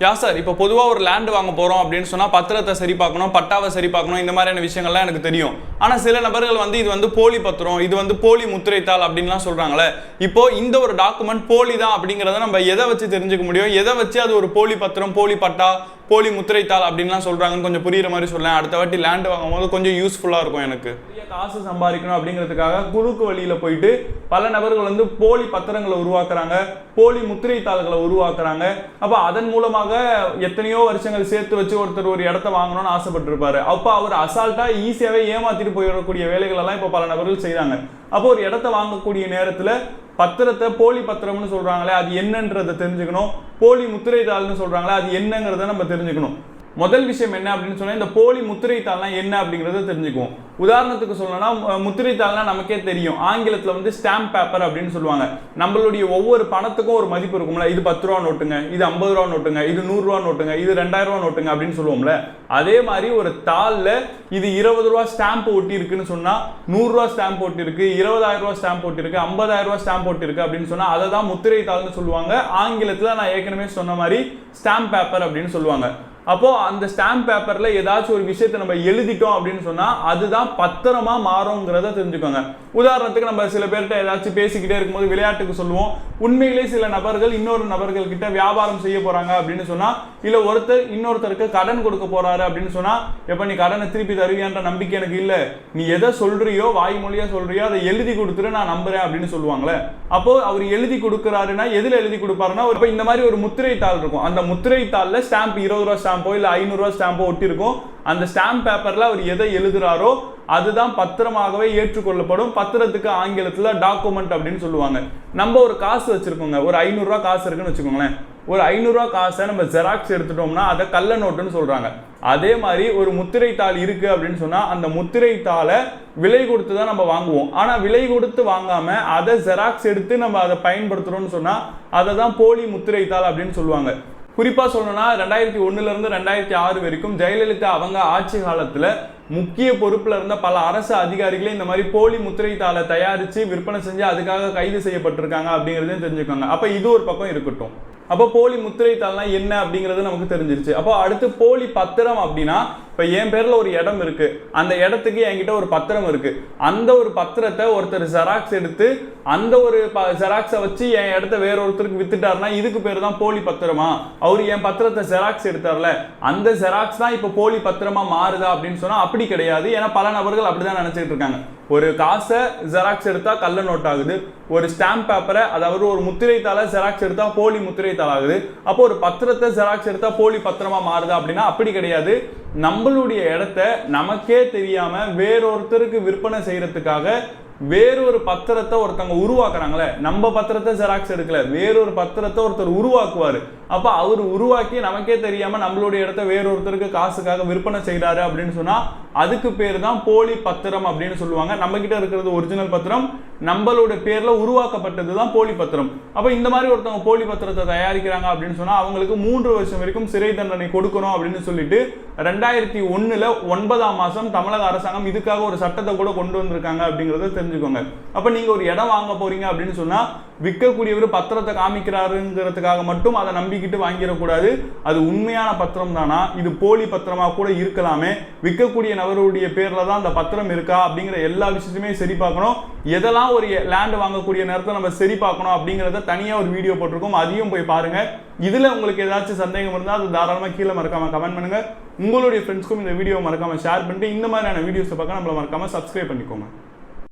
யா sir இப்போ பொதுவாக ஒரு லேண்டு வாங்க போகிறோம் அப்படின்னு சொன்னால் பத்திரத்தை சரி பார்க்கணும் பட்டாவை சரி பார்க்கணும் இந்த மாதிரியான விஷயங்கள்லாம் எனக்கு தெரியும். ஆனால் சில நபர்கள் வந்து இது வந்து போலி பத்திரம் இது வந்து போலி முத்திரைத்தாள் அப்படின்லாம் சொல்கிறாங்களே இப்போ இந்த ஒரு டாக்குமெண்ட் போலி தான் அப்படிங்கிறத நம்ம எதை வச்சு தெரிஞ்சுக்க முடியும்? எதை வச்சு அது ஒரு போலி பத்திரம் போலி பட்டா போலி முத்திரைத்தாள் அப்படின்லாம் சொல்கிறாங்கன்னு கொஞ்சம் புரியுற மாதிரி சொல்லேன் அடுத்த வாட்டி லேண்டு வாங்கும் போது கொஞ்சம் யூஸ்ஃபுல்லாக இருக்கும் எனக்கு. காசு சம்பாதிக்கணும் அப்படிங்கிறதுக்காக குறுக்கு வழியில் போயிட்டு பல நபர்கள் வந்து போலி பத்திரங்களை உருவாக்குறாங்க போலி முத்திரைத்தாள்களை உருவாக்குறாங்க. அப்போ அதன் மூலமாக எத்தனையோ வருஷங்கள் சேர்த்து வச்சு ஒருத்தர் ஒரு இடத்த வாங்கணும்னு ஆசைப்பட்டிருப்பாரு. அப்போ அவர் அசால்ட்டாக ஈஸியாகவே ஏமாற்றிட்டு போயிடக்கூடிய வேலைகளெல்லாம் இப்போ பல நபர்கள் செய்கிறாங்க அப்போ ஒரு இடத்த வாங்கக்கூடிய நேரத்தில் பத்திரத்தை போலி பத்திரம்னு சொல்கிறாங்களே அது என்னன்றதை தெரிஞ்சுக்கணும். போலி முத்திரைத்தாள்னு சொல்கிறாங்களே அது என்னங்கிறத நம்ம தெரிஞ்சுக்கணும். முதல் விஷயம் என்ன அப்படின்னு சொன்னால் இந்த போலி முத்திரைத்தாள்லாம் என்ன அப்படிங்கிறத தெரிஞ்சுக்குவோம். உதாரணத்துக்கு சொல்லணும்னா முத்திரைத்தாள்னா நமக்கே தெரியும். ஆங்கிலத்தில் வந்து ஸ்டாம்ப் பேப்பர் அப்படின்னு சொல்லுவாங்க. நம்மளுடைய ஒவ்வொரு பணத்துக்கும் ஒரு மதிப்பு இருக்கும்ல. இது பத்து ரூபா நோட்டுங்க இது ஐம்பது ரூபா நோட்டுங்க இது நூறுரூவா நோட்டுங்க இது ரெண்டாயிரம் ரூபா நோட்டுங்க அப்படின்னு சொல்லுவோம்ல. அதே மாதிரி ஒரு தாளில் இது இருபது ரூபா ஸ்டாம்ப் ஒட்டி இருக்குன்னு சொன்னால் நூறுரூவா ஸ்டாம்ப் ஒட்டிருக்கு இருபதாயிரம் ரூபா ஸ்டாம்ப் ஒட்டிருக்கு ஐம்பதாயிரம் ரூபா ஸ்டாம்ப் ஒட்டிருக்கு அப்படின்னு சொன்னால் அதை தான் முத்திரைத்தாள்னு சொல்லுவாங்க. ஆங்கிலத்தில் நான் ஏற்கனவே சொன்ன மாதிரி ஸ்டாம்ப் பேப்பர் அப்படின்னு சொல்லுவாங்க. அப்போது அந்த ஸ்டாம்ப் பேப்பரில் ஏதாச்சும் ஒரு விஷயத்தை நம்ம எழுதிட்டோம் அப்படின்னு சொன்னால் அதுதான் பத்திரமா மாறுங்கிறத தெரிஞ்சுக்கோங்க. உதாரணத்துக்கு நம்ம சில பேர்கிட்ட ஏதாச்சும் பேசிக்கிட்டே இருக்கும்போது விளையாட்டுக்கு சொல்லுவோம். உண்மையிலே சில நபர்கள் இன்னொரு நபர்கள் கிட்ட வியாபாரம் செய்ய போகிறாங்க அப்படின்னு சொன்னால் இல்லை ஒருத்தர் இன்னொருத்தருக்கு கடன் கொடுக்க போகிறாரு அப்படின்னு சொன்னால் எப்போ நீ கடனை திருப்பி தருவியான்ற நம்பிக்கை எனக்கு இல்லை. நீ எதை சொல்கிறியோ வாய்மொழியாக சொல்கிறியோ அதை எழுதி கொடுத்துட்டு நான் நம்புறேன் அப்படின்னு சொல்லுவாங்களே. அப்போ அவர் எழுதி கொடுக்குறாருன்னா எதில் எழுதி கொடுப்பாருன்னா ஒரு- இந்த மாதிரி ஒரு முத்திரை தாள் இருக்கும். அந்த முத்திரை தாளில் ஸ்டாம்ப் இருபது ரூபா ஸ்டாம்ப் ஸ்டாம்போ இல்லை ஐநூறுரூவா ஸ்டாம்போ ஒட்டியிருக்கும் அந்த ஸ்டாம்ப் பேப்பரில் அவர் எதை எழுதுகிறாரோ அதுதான் பத்திரமாகவே ஏற்றுக்கொள்ளப்படும். பத்திரத்துக்கு ஆங்கிலத்தில் டாக்குமெண்ட் அப்படின்னு சொல்லுவாங்க. நம்ம ஒரு காசு வச்சுருக்கோங்க. ஒரு ஐநூறுரூவா காசு இருக்குன்னு வச்சுக்கோங்களேன். ஒரு ஐநூறுரூவா காசை நம்ம ஜெராக்ஸ் எடுத்துட்டோம்னா அதை கள்ள நோட்டுன்னு சொல்கிறாங்க அதே மாதிரி ஒரு முத்திரை தாள் இருக்குது அப்படின்னு சொன்னால் அந்த முத்திரை தாளை விலை கொடுத்து தான் நம்ம வாங்குவோம். ஆனால் விலை கொடுத்து வாங்காமல் அதை ஜெராக்ஸ் எடுத்து நம்ம அதை பயன்படுத்துகிறோம்னு சொன்னால் அதை தான் போலி முத்திரை தாள் அப்படின்னு சொல்லுவாங்க. குறிப்பாக சொல்லணும்னா ரெண்டாயிரத்தி ஒன்றுலேருந்து ரெண்டாயிரத்தி ஆறு வரைக்கும் ஜெயலலிதா அவங்க ஆட்சி காலத்தில் முக்கிய பொறுப்பில் இருந்த பல அரசு அதிகாரிகளே இந்த மாதிரி போலி முத்திரைத்தாளை தயாரித்து விற்பனை செஞ்சு அதுக்காக கைது செய்யப்பட்டிருக்காங்க அப்படிங்கிறதையும் தெரிஞ்சுக்கோங்க. அப்போ இது ஒரு பக்கம் இருக்கட்டும். அப்போ போலி முத்திரைத்தாள்னா என்ன அப்படிங்கிறது நமக்கு தெரிஞ்சிருச்சு. அப்போ அடுத்து போலி பத்திரம் அப்படின்னா இப்போ என் பேரில் ஒரு இடம் இருக்குது அந்த இடத்துக்கு என்கிட்ட ஒரு பத்திரம் இருக்குது அந்த ஒரு பத்திரத்தை ஒருத்தர் ஜெராக்ஸ் எடுத்து அந்த ஒரு ப ஜெராக்ஸை வச்சு என் இடத்த வேற ஒருத்தருக்கு வித்துட்டாருன்னா இதுக்கு பேர் தான் போலி பத்திரமா? அவர் என் பத்திரத்தை ஜெராக்ஸ் எடுத்தார்ல. அந்த ஜெராக்ஸ் தான் இப்போ போலி பத்திரமா மாறுதா அப்படின்னு சொன்னால் அப்படி கிடையாது. ஏன்னா பல நபர்கள் அப்படிதான் நினச்சிக்கிட்டு இருக்காங்க. ஒரு காசை ஜெராக்ஸ் எடுத்தால் கள்ள நோட் ஆகுது ஒரு ஸ்டாம்ப் பேப்பரை அதாவது ஒரு முத்திரைத்தாளை ஜெராக்ஸ் எடுத்தால் போலி முத்திரை ஆகுது அப்போ ஒரு பத்திரத்தை ஜெராக்ஸ் எடுத்தா போலி பத்திரமா மாறுதா அப்படின்னா அப்படி கிடையாது. நம்மளுடைய இடத்த நமக்கே தெரியாம வேறொருத்தருக்கு விற்பனை செய்யறதுக்காக வேறொரு பத்திரத்தை ஒருத்தவங்க உருவாக்குறாங்களே நம்ம பத்திரத்தை ஜெராக்ஸ் எடுக்கல வேறொரு பத்திரத்தை ஒருத்தர் உருவாக்குவார். அப்போ அவர் உருவாக்கி நமக்கே தெரியாம நம்மளுடைய இடத்த வேறொருத்தருக்கு காசுக்காக விற்பனை செய்கிறாரு அப்படின்னு சொன்னால் அதுக்கு பேர் தான் போலி பத்திரம் அப்படின்னு சொல்லுவாங்க. நம்ம கிட்ட இருக்கிறது ஒரிஜினல் பத்திரம் நம்மளோட பேரில் உருவாக்கப்பட்டது தான் போலி பத்திரம். அப்போ இந்த மாதிரி ஒருத்தவங்க போலி பத்திரத்தை தயாரிக்கிறாங்க அப்படின்னு சொன்னால் அவங்களுக்கு மூன்று வருஷம் வரைக்கும் சிறை தண்டனை கொடுக்கணும் அப்படின்னு சொல்லிட்டு ரெண்டாயிரத்தி ஒன்றில் ஒன்பதாம் மாசம் தமிழக அரசாங்கம் இதுக்காக ஒரு சட்டத்தை கூட கொண்டு வந்திருக்காங்க அப்படிங்கறத தெரிஞ்சுக்கோங்க. அப்ப நீங்க ஒரு இடம் வாங்க போறீங்க அப்படின்னு சொன்னா விற்கக்கூடியவர் பத்திரத்தை காமிக்கிறாருங்கிறதுக்காக மட்டும் அதை நம்பிக்கிட்டு வாங்கிடக்கூடாது. அது உண்மையான பத்திரம் தானா? இது போலி பத்திரமா கூட இருக்கலாமே. விற்கக்கூடிய நபருடைய பேரில் தான் அந்த பத்திரம் இருக்கா அப்படிங்கிற எல்லா விஷயத்தையுமே சரி பார்க்கணும். எதெல்லாம் ஒரு லேண்ட் வாங்கக்கூடிய நேரத்தை நம்ம சரி பார்க்கணும் அப்படிங்கிறத தனியாக ஒரு வீடியோ போட்டிருக்கோம். அதையும் போய் பாருங்க. இதுல உங்களுக்கு ஏதாச்சும் சந்தேகம் இருந்தால் அது தாராளமாக கீழே மறக்காம கமெண்ட் பண்ணுங்க. உங்களுடைய ஃப்ரெண்ட்ஸ்க்கும் இந்த வீடியோ மறக்காம ஷேர் பண்ணிட்டு இந்த மாதிரியான வீடியோஸை பார்க்க நம்மள மறக்காம சப்ஸ்கிரைப் பண்ணிக்கோங்க.